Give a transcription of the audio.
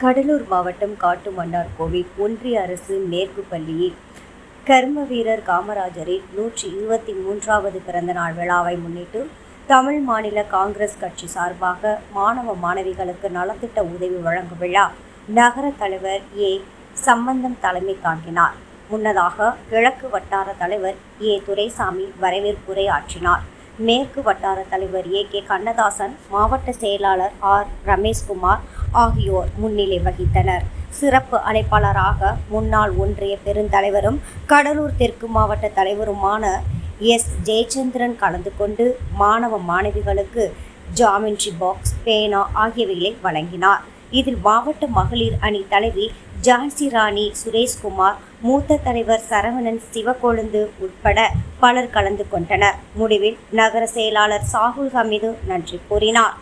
கடலூர் மாவட்டம் காட்டுமன்னார் கோவில் ஒன்றிய அரசு மேற்கு பள்ளியில் கர்ம வீரர் காமராஜரின் நூற்றி இருபத்தி மூன்றாவது பிறந்தநாள் விழாவை முன்னிட்டு தமிழ் மாநில காங்கிரஸ் கட்சி சார்பாக மாணவ மாணவிகளுக்கு நலத்திட்ட உதவி வழங்கும் விழா நகர தலைவர் ஏ சம்பந்தம் தலைமை தாங்கினார். முன்னதாக கிழக்கு வட்டார தலைவர் ஏ துரைசாமி வரவேற்புரை ஆற்றினார். மேற்கு வட்டார தலைவர் ஏ கே கண்ணதாசன் மாவட்ட செயலாளர் ஆர் ரமேஷ்குமார் ஆகியோர் முன்னிலை வகித்தனர். சிறப்பு அழைப்பாளராக முன்னாள் ஒன்றிய பெருந்தலைவரும் கடலூர் தெற்கு மாவட்ட தலைவருமான எஸ். ஜெயச்சந்திரன் கலந்து கொண்டு மாணவ மாணவிகளுக்கு ஜாமெண்ட்ரி பாக்ஸ் பேனா ஆகியவைகளை வழங்கினார். இதில் மாவட்ட மகளிர் அணி தலைவி ஜான்சி ராணி சுரேஷ்குமார் மூத்த தலைவர் சரவணன் சிவக்கொழுந்து உட்பட பலர் கலந்து கொண்டனர். முடிவில் நகர செயலாளர் சாகுல் ஹமீது நன்றி கூறினார்.